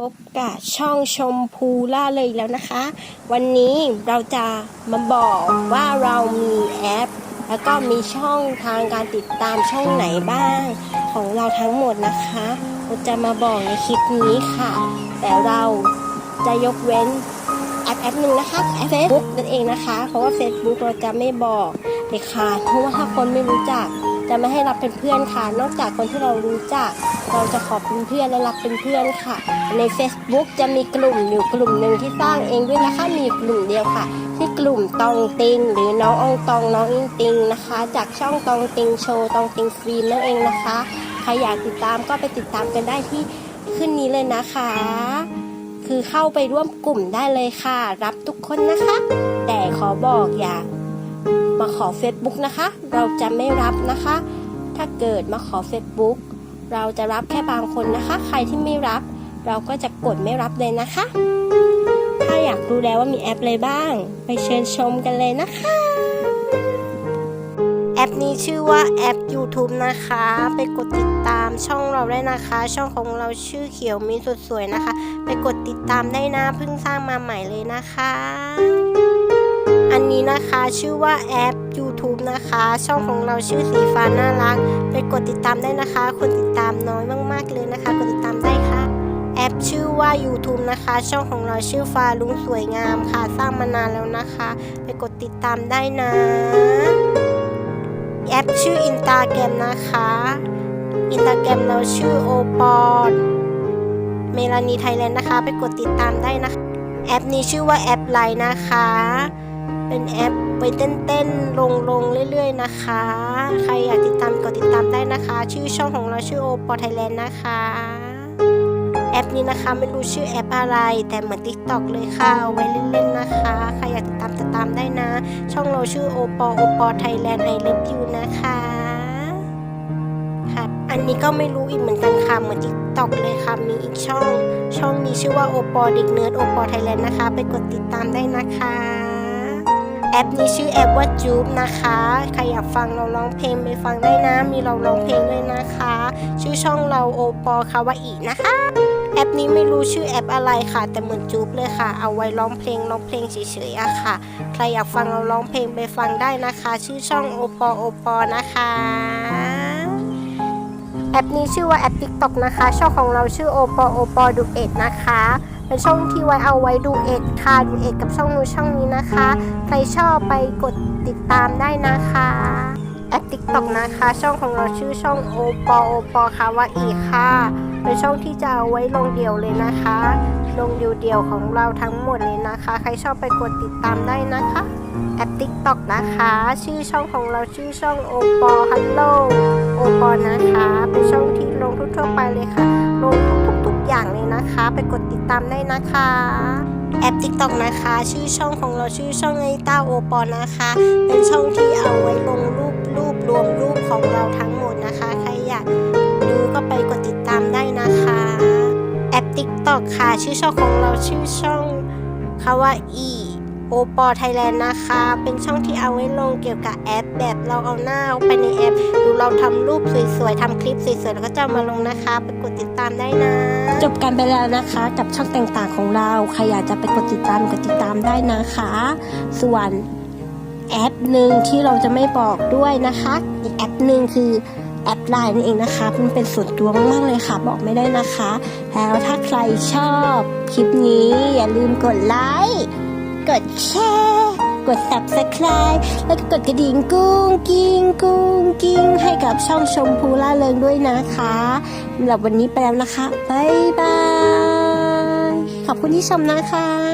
พบกับช่องชมพูล่าเลยแล้วนะคะ วันนี้เราจะมาบอกว่าเรามีแอป แล้วก็มีช่องทางการติดตามช่องไหนบ้าง ของเราทั้งหมดนะคะเราจะมาบอกในคลิปนี้ค่ะ แต่เราจะยกเว้นแอปแอปหนึ่งนะคะแอปเฟซบุ๊กนั่นเองนะคะ เพราะว่า Facebook เราจะไม่บอกเด็ดขาดเพราะว่าถ้าคนไม่รู้จัก จะไม่ให้รับเป็นเพื่อนค่ะ นอกจากคนที่เรารู้จัก เราจะขอเป็นเพื่อนและรับเป็นเพื่อนค่ะ ใน Facebook จะมีกลุ่มอยู่กลุ่มหนึ่งที่สร้างเองด้วยนะคะมีกลุ่มเดียวค่ะ ที่กลุ่มตองติง หรือน้ององตองน้องอิงติงนะคะ จากช่องตองติงโชว์ตองติงฟิล์มนั่นเองนะคะใครอยากติดตามก็ไปติดตามกันได้ที่ขึ้นนี้เลยนะคะ คือเข้าไปร่วมกลุ่มได้เลยค่ะ รับทุกคนนะคะ แต่ขอบอกอย่ามาขอ Facebook นะคะ เราจะไม่รับนะคะ ถ้าเกิดมาขอ Facebook เราจะรับแค่บางคนนะคะ ใครที่ไม่รับ เราก็จะกดไม่รับเลยนะคะ ถ้าอยากรู้แล้วว่ามีแอปอะไรบ้าง ไปเชิญชมกันเลยนะคะ แอปนี้ชื่อว่าแอป YouTube นะคะ ไปกดติดตามช่องเราได้นะคะ ช่องของเราชื่อเขียวมีสุดสวยนะคะ ไปกดติดตามได้นะเพิ่งสร้างมาใหม่เลยนะคะันนี้นะคะ ชื่อว่าแอป YouTube นะคะ ช่องของเราชื่อสีฟ้าน่ารัก ไปกดติดตามได้นะคะ คนติดตามน้อยมากๆเลยนะคะ กดติดตามได้ค่ะ แอปชื่อว่า YouTube นะคะ ช่องของเราชื่อฟ้าลุงสวยงามค่ะ สร้างมานานแล้วนะคะ ไปกดติดตามได้นะ แอปชื่ออินตาแกรมนะคะอินตาแกรมเราชื่อโอปอนเมลานีไทยแลนด์นะคะ ไปกดติดตามได้นะคะ แอปนี้ชื่อว่าแอปไลน์นะคะ เป็นแอปไปเต้นๆลงลงๆ เรื่อยๆ นะคะ ใครอยากติดตามกดติดตามได้นะคะ ชื่อช่องของเราชื่อโอปอไทยแลนด์นะคะ แอปนี้นะคะไม่รู้ชื่อแอปอะไร แต่เหมือน TikTok เลยค่ะ เอาไว้เล่นๆ นะคะ ใครอยากติดตามติดตามได้นะ ช่องเราชื่อโอปอโอปอไทยแลนด์ไอเลิฟยูนะคะค่ะ อันนี้ก็ไม่รู้อีกเหมือนกันค่ะ เหมือน TikTok เลยค่ะ มีอีกช่อง ช่องนี้ชื่อว่าโอปอเด็กเนิร์ดโอปอไทยแลนด์นะคะ ไปกดติดตามได้นะคะ แอปนี้ชื่อแอปว่าจูบนะคะ ใครอยากฟังเราร้องเพลงไปฟังได้นะ มีเราร้องเพลงด้วยนะคะ ชื่อช่องเราโอปอคาวาอินะคะ แอปนี้ไม่รู้ชื่อแอปอะไรค่ะ แต่เหมือนจูบเลยค่ะ เอาไว้ร้องเพลงร้องเพลงเฉยๆอะค่ะ ใครอยากฟังเราร้องเพลงไปฟังได้นะคะ ชื่อช่องโอปอโอปอนะคะแอปนี้ชื่อว่าแอป TikTok นะคะ ช่องของเราชื่อโอปอโอปอดูเอ็ดนะคะ เป็นช่องที่ไว้เอาไว้ดูเอ็ดค่ะดูเอ็ดกับช่องนู้นช่องนี้นะคะ ใครชอบไปกดติดตามได้นะคะแอป TikTok นะคะ ช่องของเราชื่อช่องโอปอโอปอคาวาอีค่ะ เป็นช่องที่จะเอาไว้ลงเดี่ยวเลยนะคะ ลงเดี่ยวๆของเราทั้งหมดเลยนะคะ ใครชอบไปกดติดตามได้นะคะแอป TikTok นะคะ ชื่อช่องของเราชื่อช่องโอปอฮัลโหลโอปอนะคะ เป็นช่องที่ลงทั่วไปเลยค่ะ ลงทุกๆอย่างเลยนะคะ ไปกด ตามได้นะคะ แอปติ๊กต็อกนะคะ ชื่อช่องของเราชื่อช่องไอต้าโอปอนะคะ เป็นช่องที่เอาไว้ลงรูปรูปรวมรูปของเราทั้งหมดนะคะ ใครอยากดูก็ไปกดติดตามได้นะคะ แอปติ๊กต็อกค่ะ ชื่อช่องของเราชื่อช่องคาวาอี โอปอไทยแลนด์นะคะ เป็นช่องที่เอาไว้ลงเกี่ยวกับแอป แบบเราเอาหน้าไปในแอปหรือเราทำรูปสวยๆทำคลิปสวยๆแล้วก็จะมาลงนะคะไปกดติดตามได้นะ จบกันไปแล้วนะคะ กับช่องต่างๆของเราใครอยากจะไปกดติดตามกดติดตามได้นะคะ ส่วนแอปหนึ่งที่เราจะไม่บอกด้วยนะคะ อีกแอปหนึ่งคือแอปไลน์นั่นเองนะคะ มันเป็นส่วนตัวมากๆเลยค่ะ บอกไม่ได้นะคะ แล้วถ้าใครชอบคลิปนี้อย่าลืมกดไลค์ กดแชร์กด subscribe แล้วก็กดกระดิ่งกุ้งกิ้งกุ้งกิ้งให้กับช่องชมพูล่าเริงด้วยนะคะสำหรับวันนี้ไปแล้วนะคะ บ๊ายบาย ขอบคุณที่ชมนะคะ